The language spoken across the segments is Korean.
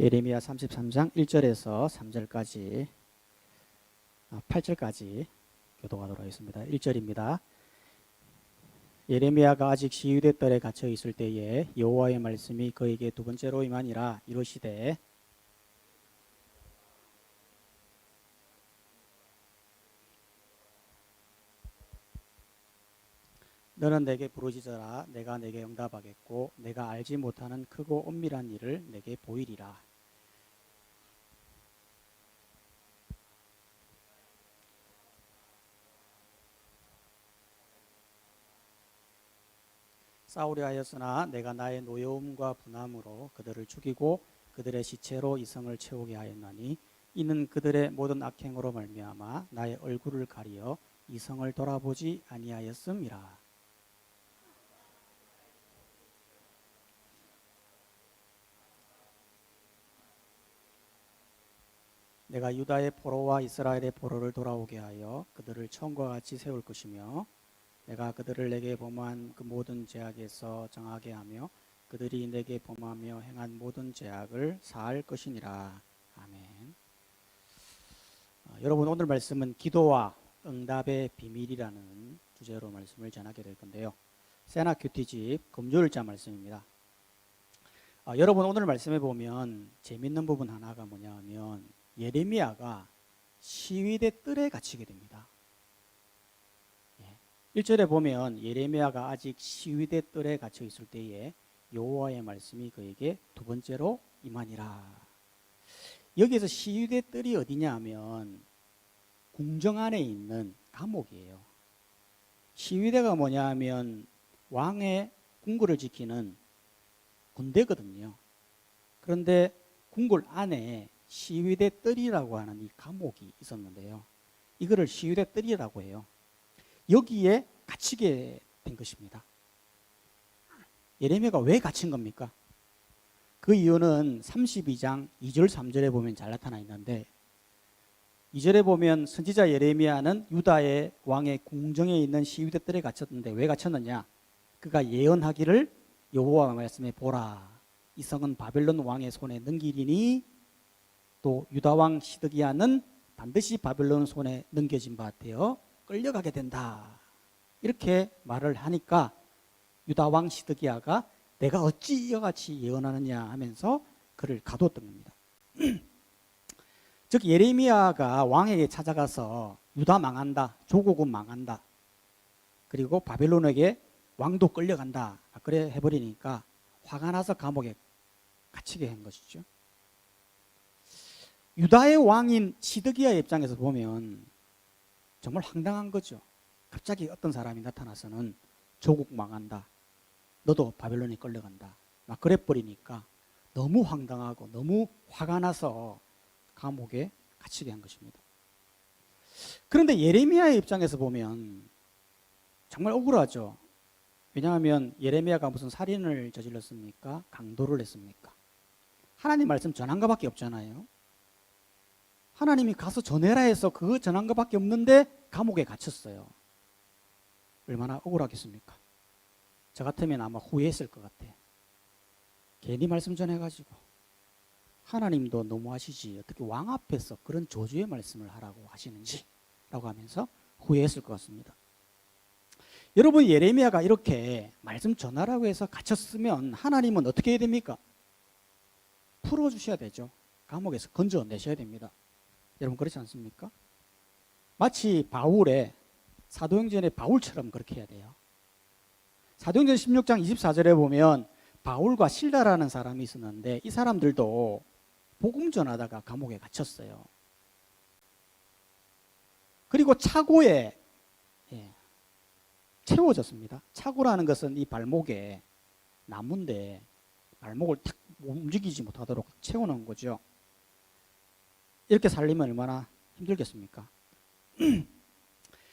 예레미야 33장 1절에서 3절까지 8절까지 교도하도록 하겠습니다. 1절입니다. 예레미야가 아직 시위대 뜰에 갇혀 있을 때에 여호와의 말씀이 그에게 두 번째로 임하니라 이르시되 너는 내게 부르짖어라 내가 내게 응답하겠고 내가 알지 못하는 크고 엄밀한 일을 내게 보이리라 싸우려 하였으나 내가 나의 노여움과 분함으로 그들을 죽이고 그들의 시체로 이성을 채우게 하였나니 이는 그들의 모든 악행으로 말미암아 나의 얼굴을 가리어 이성을 돌아보지 아니하였음이라. 내가 유다의 포로와 이스라엘의 포로를 돌아오게 하여 그들을 처음과 같이 세울 것이며 내가 그들을 내게 범한 그 모든 죄악에서 정하게 하며 그들이 내게 범하며 행한 모든 죄악을 사할 것이니라. 아멘. 어, 여러분 오늘 말씀은 기도와 응답의 비밀이라는 주제로 말씀을 전하게 될 건데요. 세나 큐티집 금요일자 말씀입니다. 어, 여러분 오늘 말씀에 보면 재밌는 부분 하나가 뭐냐면 예레미야가 시위대 뜰에 갇히게 됩니다. 1절에 보면 예레미야가 아직 시위대 뜰에 갇혀 있을 때에 여호와의 말씀이 그에게 두 번째로 임하니라. 여기에서 시위대 뜰이 어디냐 하면 궁정 안에 있는 감옥이에요. 시위대가 뭐냐 하면 왕의 궁궐을 지키는 군대거든요. 그런데 궁궐 안에 시위대 뜰이라고 하는 이 감옥이 있었는데요. 이거를 시위대 뜰이라고 해요. 여기에 갇히게 된 것입니다. 예레미야가 왜 갇힌 겁니까? 그 이유는 32장 2절 3절에 보면 잘 나타나 있는데 2절에 보면 선지자 예레미야는 유다의 왕의 궁정에 있는 시위대 뜰에 갇혔는데 왜 갇혔느냐? 그가 예언하기를 여호와 말씀에 보라. 이 성은 바벨론 왕의 손에 넘기리니 또 유다 왕 시드기야는 반드시 바벨론 손에 넘겨진 바 같아요. 끌려가게 된다. 이렇게 말을 하니까 유다 왕 시드기야가 내가 어찌 이와 같이 예언하느냐 하면서 그를 가뒀던 겁니다. 즉 예레미야가 왕에게 찾아가서 유다 망한다, 조국은 망한다. 그리고 바벨론에게 왕도 끌려간다. 그래 해버리니까 화가 나서 감옥에 갇히게 한 것이죠. 유다의 왕인 시드기야 입장에서 보면 정말 황당한 거죠. 갑자기 어떤 사람이 나타나서는 조국 망한다. 너도 바벨론에 끌려간다. 막 그래 버리니까 너무 황당하고 너무 화가 나서 감옥에 갇히게 한 것입니다. 그런데 예레미야의 입장에서 보면 정말 억울하죠. 왜냐하면 예레미야가 무슨 살인을 저질렀습니까? 강도를 했습니까? 하나님 말씀 전한 것밖에 없잖아요. 하나님이 가서 전해라 해서 그 전한 것밖에 없는데 감옥에 갇혔어요. 얼마나 억울하겠습니까? 저 같으면 아마 후회했을 것 같아. 괜히 말씀 전해가지고 하나님도 너무하시지 어떻게 왕 앞에서 그런 조주의 말씀을 하라고 하시는지 라고 하면서 후회했을 것 같습니다. 여러분 예레미야가 이렇게 말씀 전하라고 해서 갇혔으면 하나님은 어떻게 해야 됩니까? 풀어주셔야 되죠. 감옥에서 건져내셔야 됩니다. 여러분 그렇지 않습니까? 마치 바울의 사도행전의 바울처럼 그렇게 해야 돼요. 사도행전 16장 24절에 보면 바울과 실다라는 사람이 있었는데 이 사람들도 복음 전하다가 감옥에 갇혔어요. 그리고 차고에 예, 채워졌습니다. 차고라는 것은 이 발목에 나무인데 발목을 탁 움직이지 못하도록 채워놓은 거죠. 이렇게 살리면 얼마나 힘들겠습니까?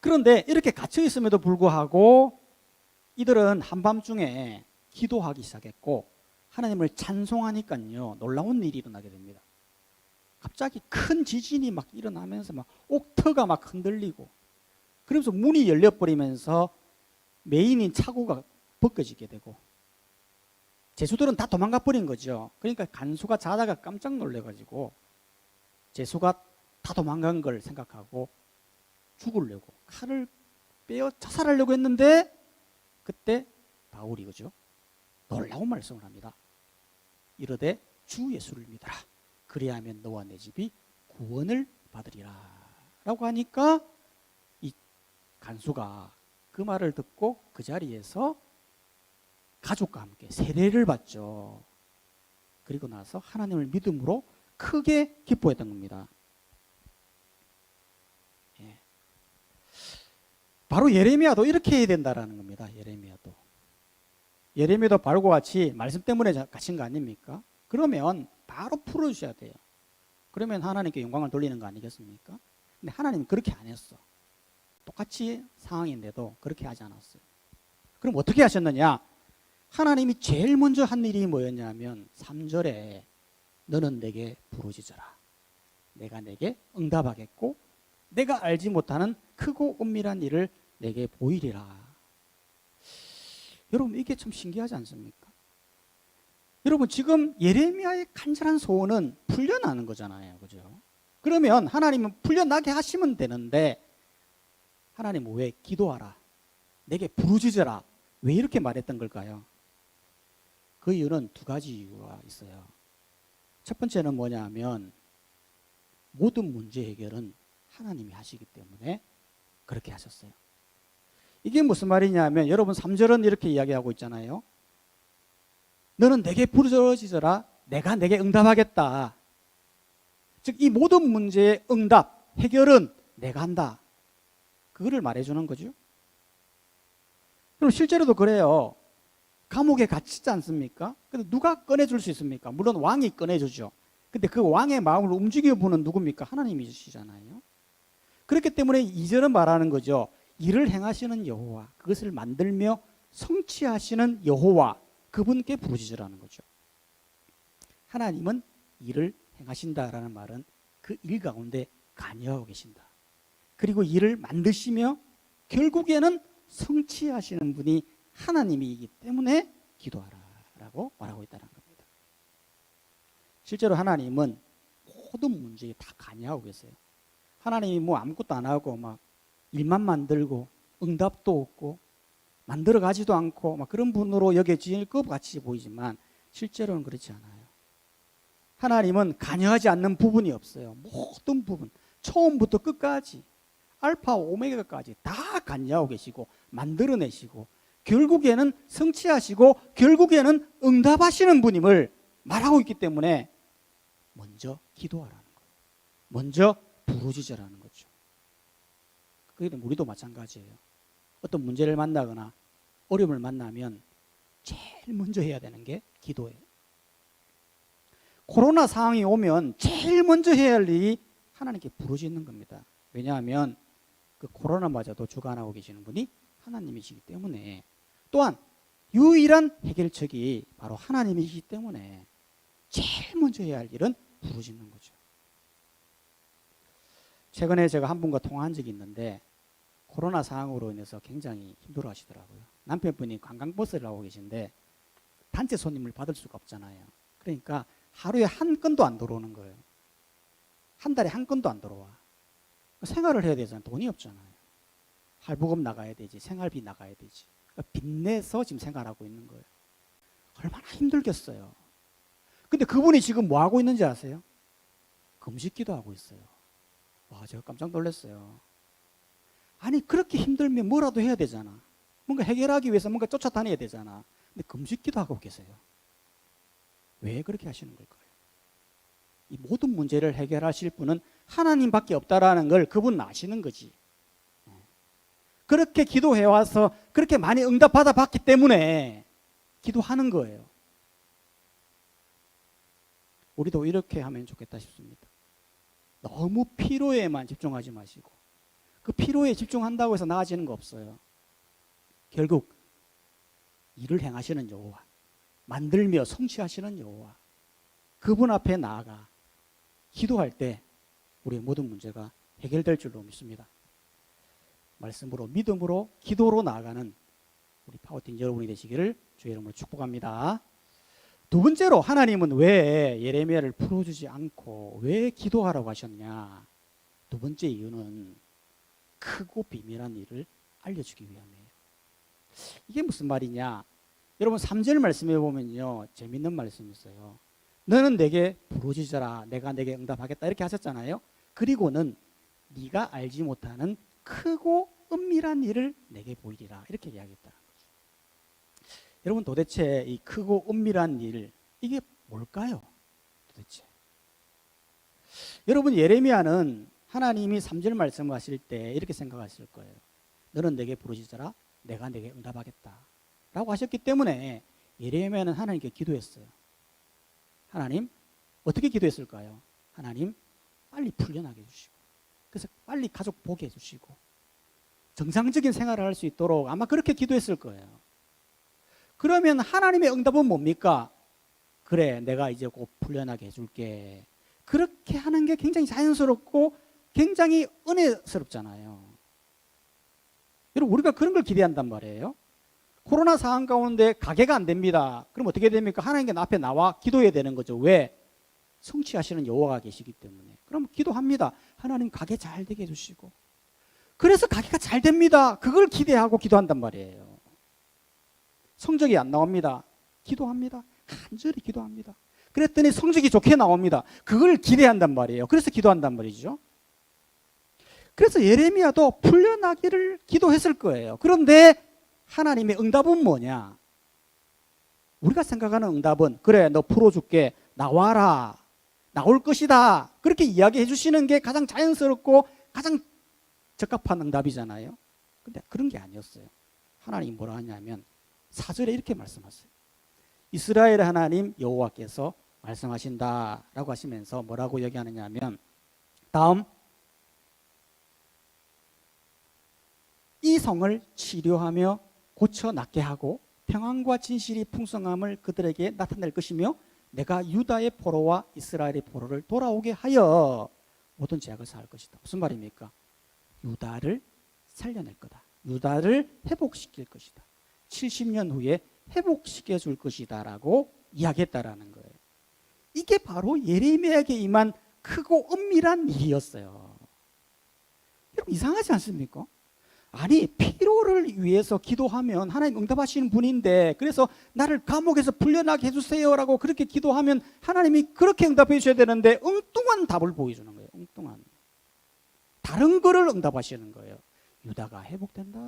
그런데 이렇게 갇혀 있음에도 불구하고 이들은 한밤중에 기도하기 시작했고 하나님을 찬송하니까요 놀라운 일이 일어나게 됩니다. 갑자기 큰 지진이 막 일어나면서 막 옥터가 막 흔들리고 그러면서 문이 열려버리면서 메인인 차고가 벗겨지게 되고 제수들은 다 도망가 버린 거죠. 그러니까 간수가 자다가 깜짝 놀래가지고 제수가 다 도망간 걸 생각하고 죽으려고 칼을 빼어 자살하려고 했는데 그때 바울이 그죠? 놀라운 말씀을 합니다. 이르되 주 예수를 믿어라. 그리하면 너와 내 집이 구원을 받으리라. 라고 하니까 이 간수가 그 말을 듣고 그 자리에서 가족과 함께 세례를 받죠. 그리고 나서 하나님을 믿음으로 크게 기뻐했던 겁니다. 예. 바로 예레미야도 이렇게 해야 된다라는 겁니다. 예레미야도. 예레미야도 바울과 같이 말씀 때문에 가신 거 아닙니까? 그러면 바로 풀어주셔야 돼요. 그러면 하나님께 영광을 돌리는 거 아니겠습니까? 근데 하나님은 그렇게 안 했어. 똑같이 상황인데도 그렇게 하지 않았어요. 그럼 어떻게 하셨느냐? 하나님이 제일 먼저 한 일이 뭐였냐면 3절에 너는 내게 부르짖어라. 내가 내게 응답하겠고 내가 알지 못하는 크고 은밀한 일을 내게 보이리라. 여러분 이게 참 신기하지 않습니까? 여러분 지금 예레미야의 간절한 소원은 풀려나는 거잖아요. 그죠? 그러면 하나님은 풀려나게 하시면 되는데 하나님 왜 기도하라. 내게 부르짖어라. 왜 이렇게 말했던 걸까요? 그 이유는 두 가지 이유가 있어요. 첫 번째는 뭐냐 하면 모든 문제 해결은 하나님이 하시기 때문에 그렇게 하셨어요. 이게 무슨 말이냐 하면 여러분 3절은 이렇게 이야기하고 있잖아요. 너는 내게 부르짖어라. 내가 내게 응답하겠다. 즉 이 모든 문제의 응답, 해결은 내가 한다. 그거를 말해 주는 거죠. 그럼 실제로도 그래요. 감옥에 갇히지 않습니까? 근데 누가 꺼내줄 수 있습니까? 물론 왕이 꺼내주죠. 근데 그 왕의 마음을 움직여보는 누굽니까? 하나님이시잖아요. 그렇기 때문에 이절은 말하는 거죠. 일을 행하시는 여호와, 그것을 만들며 성취하시는 여호와, 그분께 부르짖으라는 거죠. 하나님은 일을 행하신다라는 말은 그 일 가운데 관여하고 계신다. 그리고 일을 만드시며 결국에는 성취하시는 분이 하나님이기 때문에 기도하라라고 말하고 있다는 겁니다. 실제로 하나님은 모든 문제에 다 관여하고 계세요. 하나님이 뭐 아무것도 안 하고 막 일만 만들고 응답도 없고 만들어 가지도 않고 막 그런 분으로 여겨질 것 같이 보이지만 실제로는 그렇지 않아요. 하나님은 관여하지 않는 부분이 없어요. 모든 부분 처음부터 끝까지 알파 오메가까지 다 관여하고 계시고 만들어내시고 결국에는 성취하시고 결국에는 응답하시는 분임을 말하고 있기 때문에 먼저 기도하라는 거예요. 먼저 부르짖으라는 거죠. 그게 우리도 마찬가지예요. 어떤 문제를 만나거나 어려움을 만나면 제일 먼저 해야 되는 게 기도예요. 코로나 상황이 오면 제일 먼저 해야 할 일이 하나님께 부르짖는 겁니다. 왜냐하면 그 코로나마저도 주관하고 계시는 분이 하나님이시기 때문에 또한 유일한 해결책이 바로 하나님이시기 때문에 제일 먼저 해야 할 일은 부르짖는 거죠. 최근에 제가 한 분과 통화한 적이 있는데 코로나 상황으로 인해서 굉장히 힘들어 하시더라고요. 남편분이 관광버스를 하고 계신데 단체 손님을 받을 수가 없잖아요. 그러니까 하루에 한 건도 안 들어오는 거예요. 한 달에 한 건도 안 들어와. 생활을 해야 되잖아요. 돈이 없잖아요. 할부금 나가야 되지. 생활비 나가야 되지. 그러니까 빚내서 지금 생활하고 있는 거예요. 얼마나 힘들겠어요. 근데 그분이 지금 뭐 하고 있는지 아세요? 금식기도 하고 있어요. 와, 제가 깜짝 놀랐어요. 아니, 그렇게 힘들면 뭐라도 해야 되잖아. 뭔가 해결하기 위해서 뭔가 쫓아다녀야 되잖아. 근데 금식기도 하고 계세요. 왜 그렇게 하시는 걸까요? 이 모든 문제를 해결하실 분은 하나님밖에 없다라는 걸 그분 아시는 거지. 그렇게 기도해 와서 그렇게 많이 응답 받아 봤기 때문에 기도하는 거예요. 우리도 이렇게 하면 좋겠다 싶습니다. 너무 피로에만 집중하지 마시고 그 피로에 집중한다고 해서 나아지는 거 없어요. 결국 일을 행하시는 여호와, 만들며 성취하시는 여호와, 그분 앞에 나아가 기도할 때 우리의 모든 문제가 해결될 줄로 믿습니다. 말씀으로 믿음으로 기도로 나아가는 우리 파워팀 여러분이 되시기를 주의 이름으로 축복합니다. 두 번째로 하나님은 왜 예레미야를 풀어주지 않고 왜 기도하라고 하셨냐? 두 번째 이유는 크고 비밀한 일을 알려주기 위함이에요. 이게 무슨 말이냐? 여러분 3절 말씀해 보면요. 재밌는 말씀이 있어요. 너는 내게 부르짖어라. 내가 내게 응답하겠다. 이렇게 하셨잖아요. 그리고는 네가 알지 못하는 크고 은밀한 일을 내게 보이리라. 이렇게 이야기했다. 여러분 도대체 이 크고 은밀한 일 이게 뭘까요? 도대체. 여러분 예레미야는 하나님이 3절 말씀하실 때 이렇게 생각하실 거예요. 너는 내게 부르짖어라. 내가 내게 응답하겠다. 라고 하셨기 때문에 예레미야는 하나님께 기도했어요. 하나님 어떻게 기도했을까요? 하나님 빨리 풀려나게 해주시고 그래서 빨리 가족 보게 해주시고 정상적인 생활을 할 수 있도록 아마 그렇게 기도했을 거예요. 그러면 하나님의 응답은 뭡니까? 그래, 내가 이제 곧 풀려나게 해줄게. 그렇게 하는 게 굉장히 자연스럽고 굉장히 은혜스럽잖아요. 여러분, 우리가 그런 걸 기대한단 말이에요. 코로나 상황 가운데 가게가 안 됩니다. 그럼 어떻게 됩니까? 하나님께 앞에 나와 기도해야 되는 거죠. 왜? 성취하시는 여호와가 계시기 때문에. 그럼 기도합니다. 하나님 가게 잘 되게 해주시고. 그래서 가게가 잘 됩니다. 그걸 기대하고 기도한단 말이에요. 성적이 안 나옵니다. 기도합니다. 간절히 기도합니다. 그랬더니 성적이 좋게 나옵니다. 그걸 기대한단 말이에요. 그래서 기도한단 말이죠. 그래서 예레미야도 풀려나기를 기도했을 거예요. 그런데 하나님의 응답은 뭐냐? 우리가 생각하는 응답은 그래 너 풀어줄게 나와라 나올 것이다 그렇게 이야기해 주시는 게 가장 자연스럽고 가장 적합한 응답이잖아요. 근데 그런 게 아니었어요. 하나님 뭐라 하냐면 사절에 이렇게 말씀하세요. 이스라엘 하나님 여호와께서 말씀하신다라고 하시면서 뭐라고 얘기하느냐면 다음 이 성을 치료하며 고쳐 낫게 하고 평안과 진실이 풍성함을 그들에게 나타낼 것이며 내가 유다의 포로와 이스라엘의 포로를 돌아오게 하여 모든 죄악을 사할 것이다. 무슨 말입니까? 유다를 살려낼 거다. 유다를 회복시킬 것이다. 70년 후에 회복시켜 줄 것이다 라고 이야기했다라는 거예요. 이게 바로 예레미야에게 임한 크고 은밀한 일이었어요. 여러분 이상하지 않습니까? 아니 피로를 위해서 기도하면 하나님 응답하시는 분인데 그래서 나를 감옥에서 풀려나게 해주세요라고 그렇게 기도하면 하나님이 그렇게 응답해 주셔야 되는데 엉뚱한 답을 보여주는 거예요. 엉뚱한 다른 거를 응답하시는 거예요. 유다가 회복된다.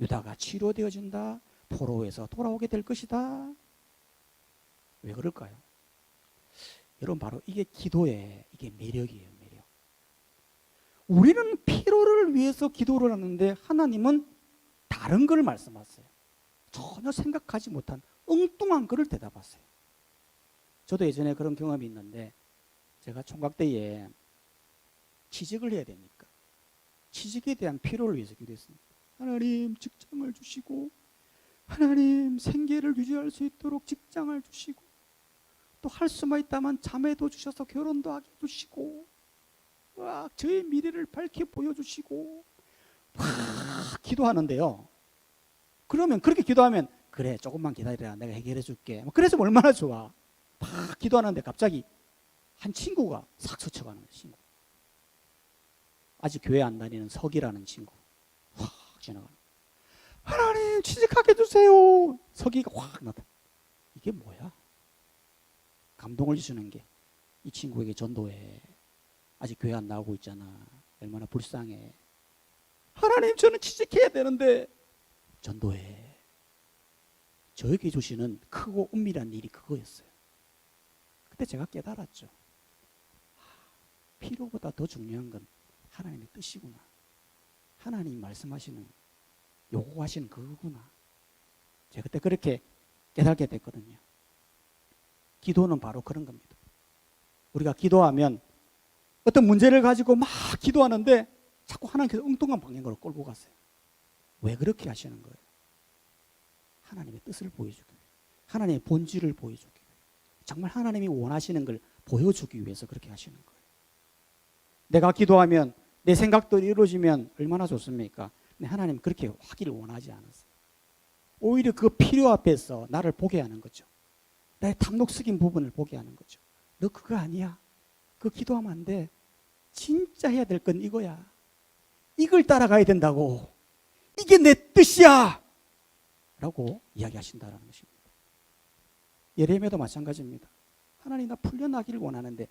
유다가 치료되어진다. 포로에서 돌아오게 될 것이다. 왜 그럴까요? 여러분 바로 이게 기도의 이게 매력이에요. 우리는 피로를 위해서 기도를 하는데 하나님은 다른 걸 말씀하세요. 전혀 생각하지 못한 엉뚱한 거를 대답하세요. 저도 예전에 그런 경험이 있는데 제가 총각 때에 취직을 해야 되니까 취직에 대한 필요를 위해서 기도했습니다. 하나님 직장을 주시고 하나님 생계를 유지할 수 있도록 직장을 주시고 또 할 수만 있다면 자매도 주셔서 결혼도 하게 해주시고 와 저의 미래를 밝게 보여주시고 와 기도하는데요. 그러면 그렇게 기도하면 그래 조금만 기다리라 내가 해결해 줄게. 뭐 그래서 얼마나 좋아. 막 기도하는데 갑자기 한 친구가 싹 스쳐가는. 친구. 아직 교회 안 다니는 석이라는 친구 확 지나가는 하나님 취직하게 해주세요 석이가 확 나타 이게 뭐야 감동을 주시는 게 이 친구에게 전도해 아직 교회 안 나오고 있잖아 얼마나 불쌍해 하나님 저는 취직해야 되는데 전도해 저에게 주시는 크고 은밀한 일이 그거였어요 그때 제가 깨달았죠 아, 필요보다 더 중요한 건 하나님의 뜻이구나. 하나님 말씀하시는 요구하시는 그거구나. 제가 그때 그렇게 깨닫게 됐거든요. 기도는 바로 그런 겁니다. 우리가 기도하면 어떤 문제를 가지고 막 기도하는데 자꾸 하나님께서 엉뚱한 방향으로 끌고 가세요. 왜 그렇게 하시는 거예요? 하나님의 뜻을 보여주기 위해. 하나님의 본질을 보여주기 위해. 정말 하나님이 원하시는 걸 보여주기 위해서 그렇게 하시는 거예요. 내가 기도하면 내 생각도 이루어지면 얼마나 좋습니까? 근데 하나님 그렇게 하기를 원하지 않았어요. 오히려 그 필요 앞에서 나를 보게 하는 거죠. 나의 탐욕 속인 부분을 보게 하는 거죠. 너 그거 아니야. 그거 기도하면 안 돼. 진짜 해야 될 건 이거야. 이걸 따라가야 된다고. 이게 내 뜻이야. 라고 이야기하신다는 것입니다. 예레미야도 마찬가지입니다. 하나님 나 풀려나기를 원하는데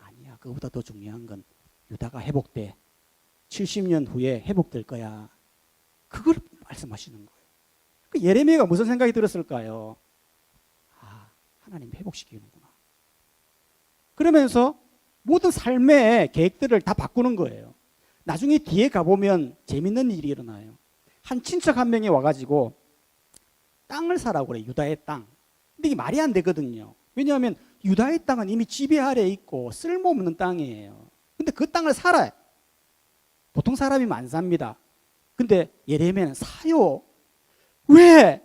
아니야. 그거보다 더 중요한 건 유다가 회복돼. 70년 후에 회복될 거야. 그걸 말씀하시는 거예요. 그 예레미야가 무슨 생각이 들었을까요? 아, 하나님 회복시키는구나. 그러면서 모든 삶의 계획들을 다 바꾸는 거예요. 나중에 뒤에 가보면 재밌는 일이 일어나요. 한 친척 한 명이 와가지고 땅을 사라고 그래, 유다의 땅. 근데 이게 말이 안 되거든요. 왜냐하면 유다의 땅은 이미 지배 아래에 있고 쓸모없는 땅이에요. 근데 그 땅을 살아요. 보통 사람이면 안 삽니다. 근데 예레미야는 사요. 왜?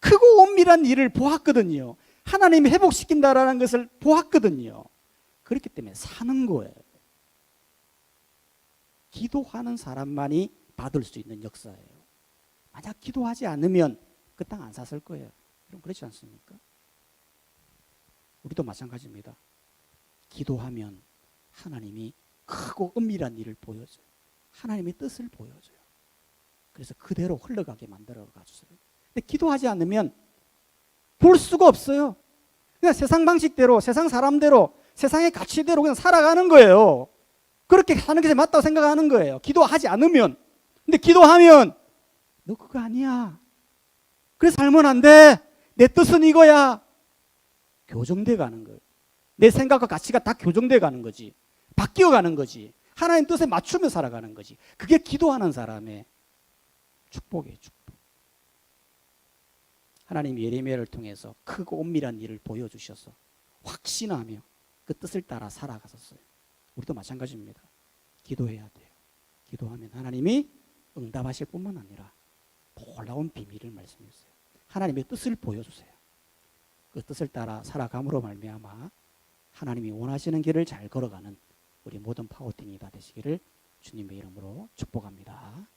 크고 엄밀한 일을 보았거든요. 하나님이 회복시킨다라는 것을 보았거든요. 그렇기 때문에 사는 거예요. 기도하는 사람만이 받을 수 있는 역사예요. 만약 기도하지 않으면 그 땅 안 샀을 거예요. 그럼 그렇지 않습니까? 우리도 마찬가지입니다. 기도하면 하나님이 크고 은밀한 일을 보여줘요. 하나님의 뜻을 보여줘요. 그래서 그대로 흘러가게 만들어 가주세요. 근데 기도하지 않으면 볼 수가 없어요. 그냥 세상 방식대로, 세상 사람대로, 세상의 가치대로 그냥 살아가는 거예요. 그렇게 사는 게 맞다고 생각하는 거예요. 기도하지 않으면. 근데 기도하면 너 그거 아니야. 그래서 살면 안 돼. 내 뜻은 이거야. 교정돼 가는 거예요. 내 생각과 가치가 다 교정돼 가는 거지. 바뀌어 가는 거지. 하나님 뜻에 맞추며 살아가는 거지. 그게 기도하는 사람의 축복이에요, 축복. 하나님 예레미야를 통해서 크고 엄밀한 일을 보여주셔서 확신하며 그 뜻을 따라 살아갔었어요. 우리도 마찬가지입니다. 기도해야 돼요. 기도하면 하나님이 응답하실 뿐만 아니라 놀라운 비밀을 말씀해주세요. 하나님의 뜻을 보여주세요. 그 뜻을 따라 살아감으로 말미암아 하나님이 원하시는 길을 잘 걸어가는 우리 모든 파워팅이 다 되시기를 주님의 이름으로 축복합니다.